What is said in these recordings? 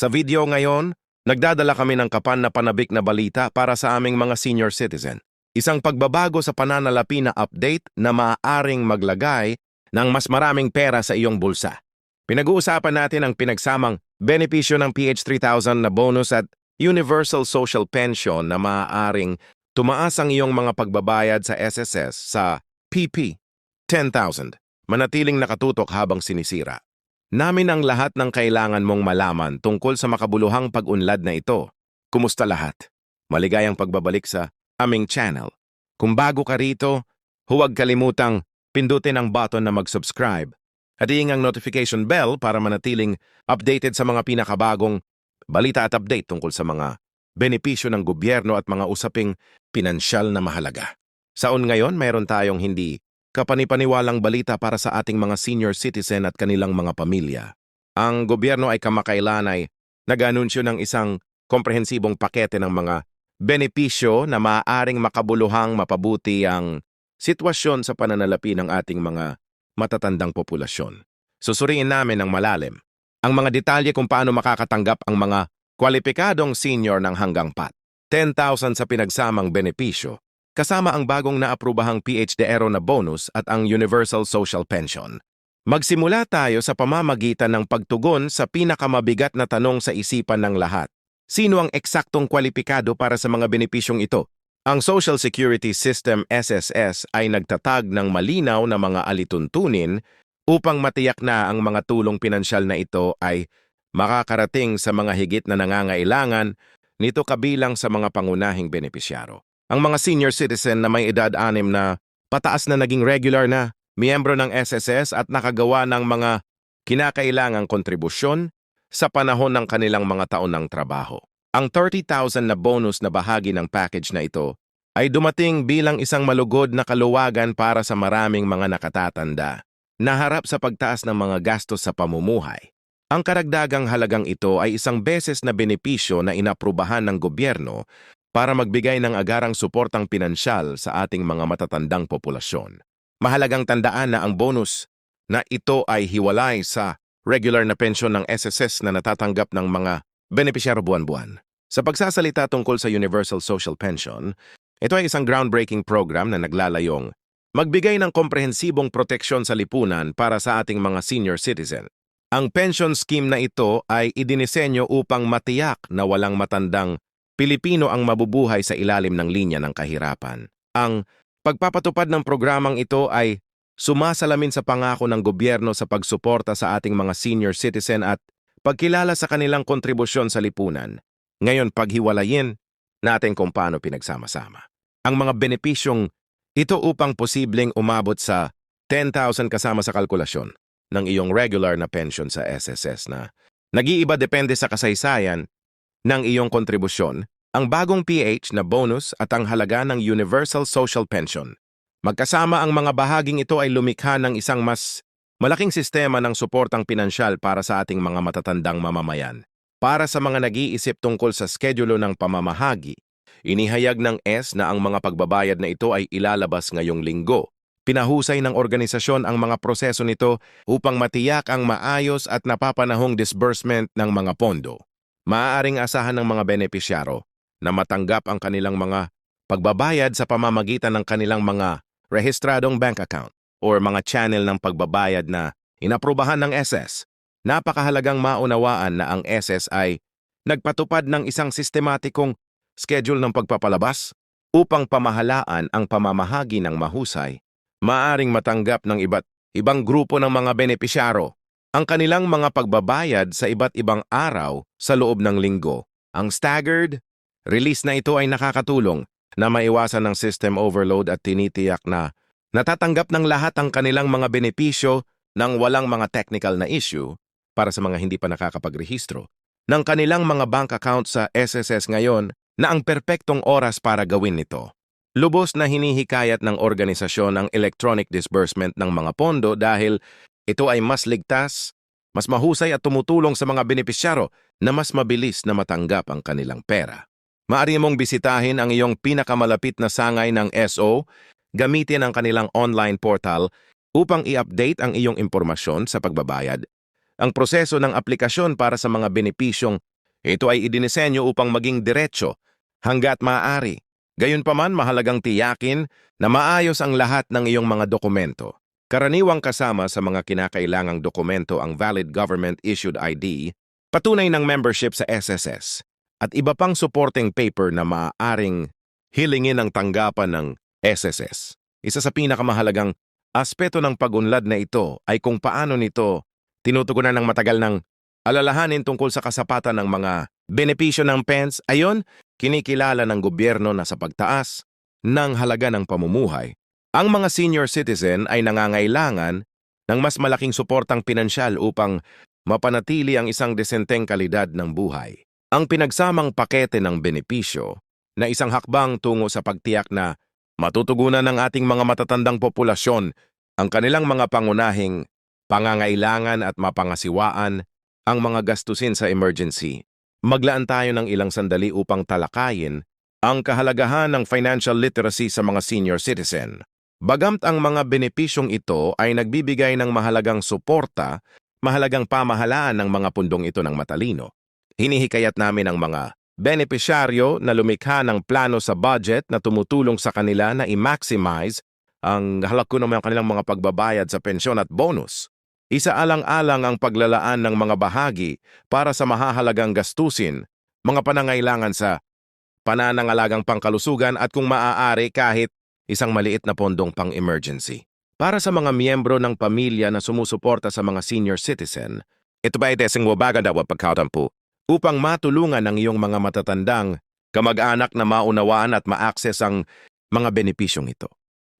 Sa video ngayon, nagdadala kami ng kapan na panabik na balita para sa aming mga senior citizen. Isang pagbabago sa pananalapi na update na maaaring maglagay ng mas maraming pera sa iyong bulsa. Pinag-uusapan natin ang pinagsamang benepisyo ng PH3000 na bonus at Universal Social Pension na maaaring tumaas ang iyong mga pagbabayad sa SSS sa PP 10,000. Manatiling nakatutok habang sinisira. Namin ang lahat ng kailangan mong malaman tungkol sa makabuluhang pag-unlad na ito. Kumusta lahat? Maligayang pagbabalik sa aming channel. Kung bago ka rito, huwag kalimutang pindutin ang button na mag-subscribe at iing ang notification bell para manatiling updated sa mga pinakabagong balita at update tungkol sa mga benepisyo ng gobyerno at mga usaping pinansyal na mahalaga. Saon ngayon, mayroon tayong hindi kapanipaniwalang balita para sa ating mga senior citizen at kanilang mga pamilya. Ang gobyerno ay kamakailan ay nag-anunsyo ng isang komprehensibong pakete ng mga benepisyo na maaaring makabuluhang mapabuti ang sitwasyon sa pananalapi ng ating mga matatandang populasyon. Susuriin namin ng malalim ang mga detalye kung paano makakatanggap ang mga kwalipikadong senior ng hanggang pat. 10,000 sa pinagsamang benepisyo, kasama ang bagong naaprubahang PHDero na bonus at ang Universal Social Pension. Magsimula tayo sa pamamagitan ng pagtugon sa pinakamabigat na tanong sa isipan ng lahat. Sino ang eksaktong kwalipikado para sa mga benepisyong ito? Ang Social Security System SSS ay nagtatag ng malinaw na mga alituntunin upang matiyak na ang mga tulong pinansyal na ito ay makakarating sa mga higit na nangangailangan nito kabilang sa mga pangunahing benepisyaro. Ang mga senior citizen na may edad anim na pataas na naging regular na miyembro ng SSS at nakagawa ng mga kinakailangang kontribusyon sa panahon ng kanilang mga taon ng trabaho. Ang 30,000 na bonus na bahagi ng package na ito ay dumating bilang isang malugod na kaluwagan para sa maraming mga nakatatanda na harap sa pagtaas ng mga gastos sa pamumuhay. Ang karagdagang halagang ito ay isang beses na benepisyo na inaprubahan ng gobyerno para magbigay ng agarang suportang pinansyal sa ating mga matatandang populasyon. Mahalagang tandaan na ang bonus na ito ay hiwalay sa regular na pensyon ng SSS na natatanggap ng mga benepisyaro buwan-buwan. Sa pagsasalita tungkol sa Universal Social Pension, ito ay isang groundbreaking program na naglalayong magbigay ng komprehensibong proteksyon sa lipunan para sa ating mga senior citizen. Ang pension scheme na ito ay idinisenyo upang matiyak na walang matandang Pilipino ang mabubuhay sa ilalim ng linya ng kahirapan. Ang pagpapatupad ng programang ito ay sumasalamin sa pangako ng gobyerno sa pagsuporta sa ating mga senior citizen at pagkilala sa kanilang kontribusyon sa lipunan. Ngayon, paghiwalayin natin kung paano pinagsama-sama. Ang mga benepisyong ito upang posibleng umabot sa 10,000 kasama sa kalkulasyon ng iyong regular na pension sa SSS na nag-iiba depende sa kasaysayan ng iyong kontribusyon, ang bagong PH na bonus at ang halaga ng Universal Social Pension. Magkasama ang mga bahaging ito ay lumikha ng isang mas malaking sistema ng suportang pinansyal para sa ating mga matatandang mamamayan. Para sa mga nag-iisip tungkol sa skedulo ng pamamahagi, inihayag ng S na ang mga pagbabayad na ito ay ilalabas ngayong linggo Pinahusay ng organisasyon ang mga proseso nito upang matiyak ang maayos at napapanahong disbursement ng mga pondo. Maaaring asahan ng mga benepisyaro na matanggap ang kanilang mga pagbabayad sa pamamagitan ng kanilang mga rehistradong bank account or mga channel ng pagbabayad na inaprubahan ng SS. Napakahalagang maunawaan na ang SS ay nagpatupad ng isang sistematikong schedule ng pagpapalabas upang pamahalaan ang pamamahagi ng mahusay maaring matanggap ng iba't ibang grupo ng mga benepisyaro ang kanilang mga pagbabayad sa iba't ibang araw sa loob ng linggo. Ang staggered release na ito ay nakakatulong na maiwasan ng system overload at tinitiyak na natatanggap ng lahat ang kanilang mga benepisyo ng walang mga technical na issue para sa mga hindi pa nakakapagrehistro ng kanilang mga bank account sa SSS ngayon na ang perpektong oras para gawin nito. Lubos na hinihikayat ng organisasyon ang electronic disbursement ng mga pondo dahil ito ay mas ligtas, mas mahusay at tumutulong sa mga benepisyaro na mas mabilis na matanggap ang kanilang pera. Maari mong bisitahin ang iyong pinakamalapit na sangay ng SO, gamitin ang kanilang online portal upang i-update ang iyong impormasyon sa pagbabayad. Ang proseso ng aplikasyon para sa mga benepisyong Ito ay idinisenyo upang maging diretsyo hanggat maaari. Gayunpaman mahalagang tiyakin na maayos ang lahat ng iyong mga dokumento. Karaniwang kasama sa mga kinakailangang dokumento ang valid government-issued ID, patunay ng membership sa SSS, at iba pang supporting paper na maaaring hilingin ang tanggapan ng SSS. Isa sa pinakamahalagang aspeto ng pagunlad na ito ay kung paano nito tinutugunan ng matagal ng alalahanin tungkol sa kasapatan ng mga benepisyo ng PENS. Ayon, kinikilala ng gobyerno na sa pagtaas ng halaga ng pamumuhay, ang mga senior citizen ay nangangailangan ng mas malaking suportang pinansyal upang mapanatili ang isang desenteng kalidad ng buhay. Ang pinagsamang pakete ng benepisyo na isang hakbang tungo sa pagtiyak na matutugunan ng ating mga matatandang populasyon ang kanilang mga pangunahing pangangailangan at mapangasiwaan ang mga gastusin sa emergency. Maglaan tayo ng ilang sandali upang talakayin ang kahalagahan ng financial literacy sa mga senior citizen. Bagamt ang mga benepisyong ito ay nagbibigay ng mahalagang suporta, mahalagang pamahalaan ng mga pundong ito ng matalino. Hinihikayat namin ang mga benepisyaryo na lumikha ng plano sa budget na tumutulong sa kanila na i-maximize ang halako ng kanilang mga pagbabayad sa pensyon at bonus. Isaalang-alang ang paglalaan ng mga bahagi para sa mahahalagang gastusin, mga panangailangan sa pananangalagang pangkalusugan at kung maaari kahit isang maliit na pondong pang-emergency. Para sa mga miyembro ng pamilya na sumusuporta sa mga senior citizen, ito ba ay desing wabaga daw pagkautampu upang matulungan ang iyong mga matatandang kamag-anak na maunawaan at ma-access ang mga benepisyong ito.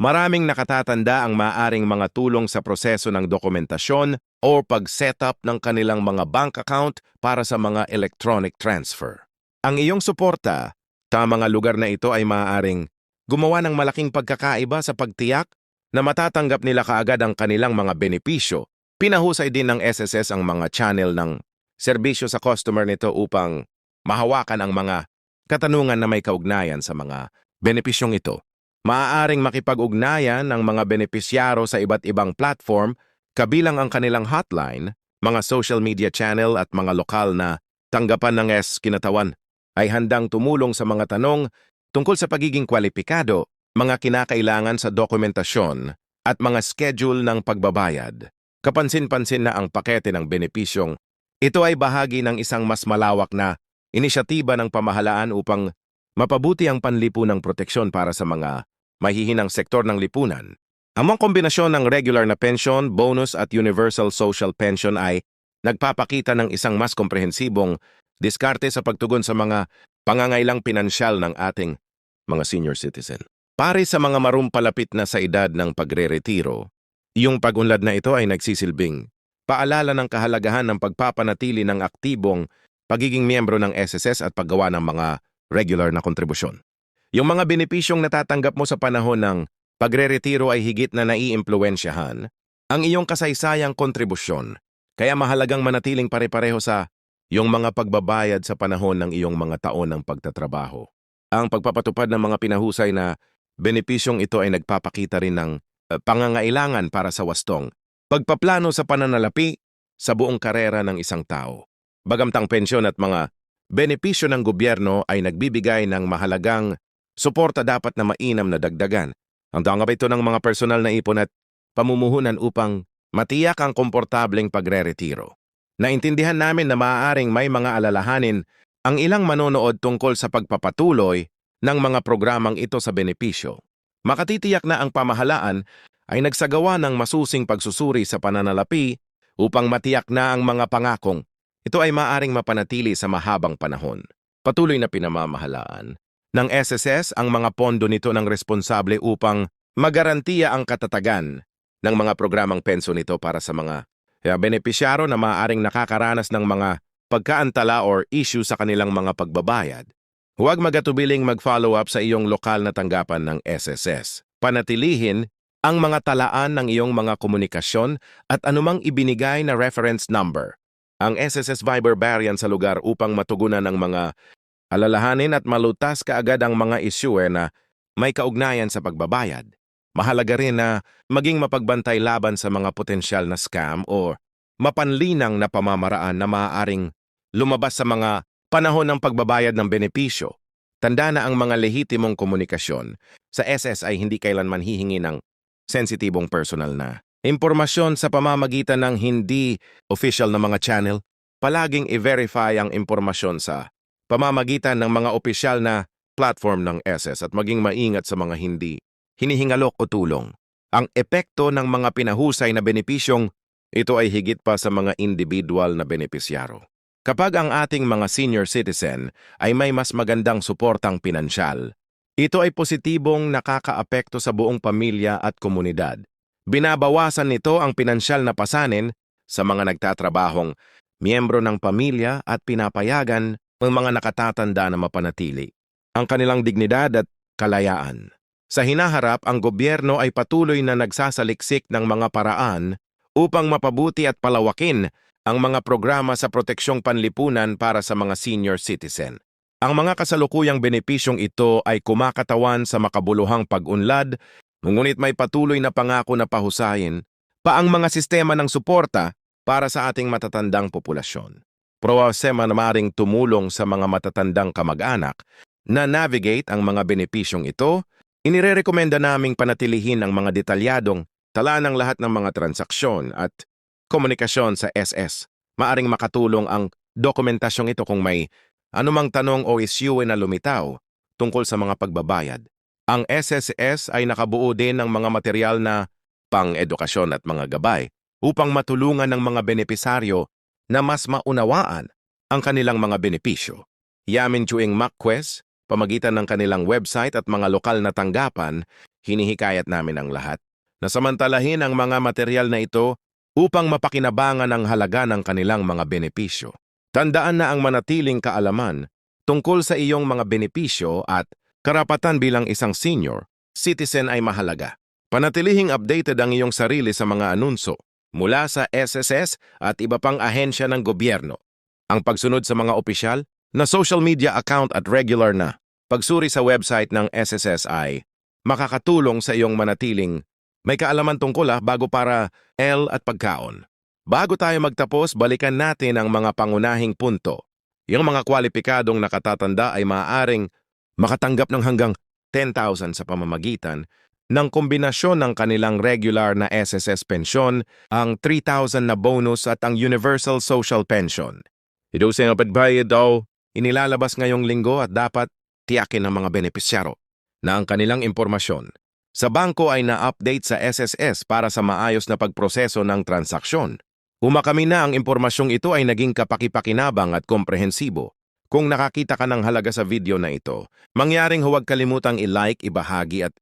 Maraming nakatatanda ang maaring mga tulong sa proseso ng dokumentasyon o pag-setup ng kanilang mga bank account para sa mga electronic transfer. Ang iyong suporta mga lugar na ito ay maaaring gumawa ng malaking pagkakaiba sa pagtiyak na matatanggap nila kaagad ang kanilang mga benepisyo. Pinahusay din ng SSS ang mga channel ng serbisyo sa customer nito upang mahawakan ang mga katanungan na may kaugnayan sa mga benepisyong ito. Maaaring makipag-ugnayan ng mga benepisyaro sa iba't ibang platform kabilang ang kanilang hotline, mga social media channel at mga lokal na tanggapan ng S kinatawan ay handang tumulong sa mga tanong tungkol sa pagiging kwalipikado, mga kinakailangan sa dokumentasyon at mga schedule ng pagbabayad. Kapansin-pansin na ang pakete ng benepisyong ito ay bahagi ng isang mas malawak na inisyatiba ng pamahalaan upang mapabuti ang panlipunang proteksyon para sa mga mahihinang sektor ng lipunan. Ang mga kombinasyon ng regular na pension, bonus at universal social pension ay nagpapakita ng isang mas komprehensibong diskarte sa pagtugon sa mga pangangailang pinansyal ng ating mga senior citizen. Pare sa mga marumpalapit na sa edad ng pagre-retiro, yung pagunlad na ito ay nagsisilbing paalala ng kahalagahan ng pagpapanatili ng aktibong pagiging miyembro ng SSS at paggawa ng mga regular na kontribusyon. Yung mga benepisyong natatanggap mo sa panahon ng pagre-retiro ay higit na naiimpluensyahan ang iyong kasaysayang kontribusyon, kaya mahalagang manatiling pare-pareho sa yung mga pagbabayad sa panahon ng iyong mga taon ng pagtatrabaho. Ang pagpapatupad ng mga pinahusay na benepisyong ito ay nagpapakita rin ng uh, pangangailangan para sa wastong pagpaplano sa pananalapi sa buong karera ng isang tao. Bagamtang pensyon at mga benepisyo ng gobyerno ay nagbibigay ng mahalagang suporta dapat na mainam na dagdagan. Ang tangap ito ng mga personal na ipon at pamumuhunan upang matiyak ang komportableng pagre-retiro. Naintindihan namin na maaaring may mga alalahanin ang ilang manonood tungkol sa pagpapatuloy ng mga programang ito sa benepisyo. Makatitiyak na ang pamahalaan ay nagsagawa ng masusing pagsusuri sa pananalapi upang matiyak na ang mga pangakong ito ay maaring mapanatili sa mahabang panahon. Patuloy na pinamamahalaan ng SSS ang mga pondo nito ng responsable upang magarantiya ang katatagan ng mga programang penso nito para sa mga benepisyaro na maaring nakakaranas ng mga pagkaantala or issue sa kanilang mga pagbabayad. Huwag magatubiling mag-follow up sa iyong lokal na tanggapan ng SSS. Panatilihin ang mga talaan ng iyong mga komunikasyon at anumang ibinigay na reference number ang SSS Viber variant sa lugar upang matugunan ang mga alalahanin at malutas kaagad ang mga isyu na may kaugnayan sa pagbabayad. Mahalaga rin na maging mapagbantay laban sa mga potensyal na scam o mapanlinang na pamamaraan na maaaring lumabas sa mga Panahon ng pagbabayad ng benepisyo. Tanda na ang mga lehitimong komunikasyon. Sa SS ay hindi kailanman hihingi ng sensitibong personal na impormasyon sa pamamagitan ng hindi official na mga channel. Palaging i-verify ang impormasyon sa pamamagitan ng mga opisyal na platform ng SS at maging maingat sa mga hindi hinihingalok o tulong. Ang epekto ng mga pinahusay na benepisyong ito ay higit pa sa mga individual na benepisyaro. Kapag ang ating mga senior citizen ay may mas magandang suportang pinansyal, ito ay positibong nakakaapekto sa buong pamilya at komunidad. Binabawasan nito ang pinansyal na pasanin sa mga nagtatrabahong miyembro ng pamilya at pinapayagan ng mga nakatatanda na mapanatili ang kanilang dignidad at kalayaan. Sa hinaharap, ang gobyerno ay patuloy na nagsasaliksik ng mga paraan upang mapabuti at palawakin ang mga programa sa proteksyong panlipunan para sa mga senior citizen. Ang mga kasalukuyang benepisyong ito ay kumakatawan sa makabuluhang pag-unlad, ngunit may patuloy na pangako na pahusayin pa ang mga sistema ng suporta para sa ating matatandang populasyon. Proasema na maring tumulong sa mga matatandang kamag-anak na navigate ang mga benepisyong ito, inirerekomenda naming panatilihin ang mga detalyadong tala ng lahat ng mga transaksyon at komunikasyon sa SS. Maaring makatulong ang dokumentasyong ito kung may anumang tanong o issue na lumitaw tungkol sa mga pagbabayad. Ang SSS ay nakabuo din ng mga material na pang-edukasyon at mga gabay upang matulungan ng mga benepisaryo na mas maunawaan ang kanilang mga benepisyo. Yamin Chuing MacQuest, pamagitan ng kanilang website at mga lokal na tanggapan, hinihikayat namin ang lahat na samantalahin ang mga material na ito upang mapakinabangan ang halaga ng kanilang mga benepisyo. Tandaan na ang manatiling kaalaman tungkol sa iyong mga benepisyo at karapatan bilang isang senior citizen ay mahalaga. Panatilihing updated ang iyong sarili sa mga anunso mula sa SSS at iba pang ahensya ng gobyerno. Ang pagsunod sa mga opisyal na social media account at regular na pagsuri sa website ng SSS ay makakatulong sa iyong manatiling may kaalaman tungkol ah, bago para L at pagkaon. Bago tayo magtapos, balikan natin ang mga pangunahing punto. Yung mga kwalipikadong nakatatanda ay maaaring makatanggap ng hanggang 10,000 sa pamamagitan ng kombinasyon ng kanilang regular na SSS pensyon, ang 3,000 na bonus at ang Universal Social Pension. Ito sa pagbayad daw, inilalabas ngayong linggo at dapat tiyakin ng mga benepisyaro na ang kanilang impormasyon sa bangko ay na-update sa SSS para sa maayos na pagproseso ng transaksyon. Umakami na ang impormasyong ito ay naging kapakipakinabang at komprehensibo. Kung nakakita ka ng halaga sa video na ito, mangyaring huwag kalimutang i-like, ibahagi at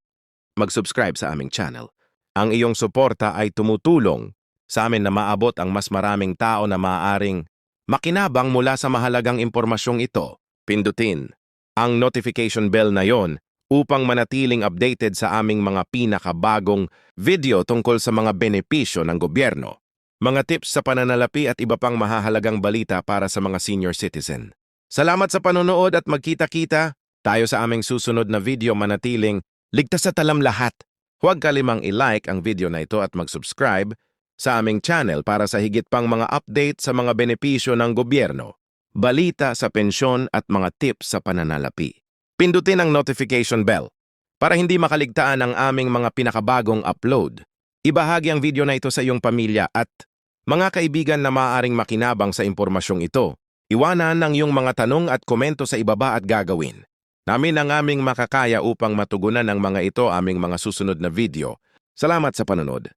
mag-subscribe sa aming channel. Ang iyong suporta ay tumutulong sa amin na maabot ang mas maraming tao na maaaring makinabang mula sa mahalagang impormasyong ito. Pindutin ang notification bell na yon upang manatiling updated sa aming mga pinakabagong video tungkol sa mga benepisyo ng gobyerno, mga tips sa pananalapi at iba pang mahahalagang balita para sa mga senior citizen. Salamat sa panonood at magkita-kita tayo sa aming susunod na video manatiling ligtas sa talam lahat. Huwag kalimang i-like ang video na ito at mag-subscribe sa aming channel para sa higit pang mga update sa mga benepisyo ng gobyerno, balita sa pensyon at mga tips sa pananalapi. Pindutin ang notification bell para hindi makaligtaan ang aming mga pinakabagong upload. Ibahagi ang video na ito sa iyong pamilya at mga kaibigan na maaaring makinabang sa impormasyong ito. Iwanan ang iyong mga tanong at komento sa ibaba at gagawin. Namin ang aming makakaya upang matugunan ang mga ito aming mga susunod na video. Salamat sa panonood.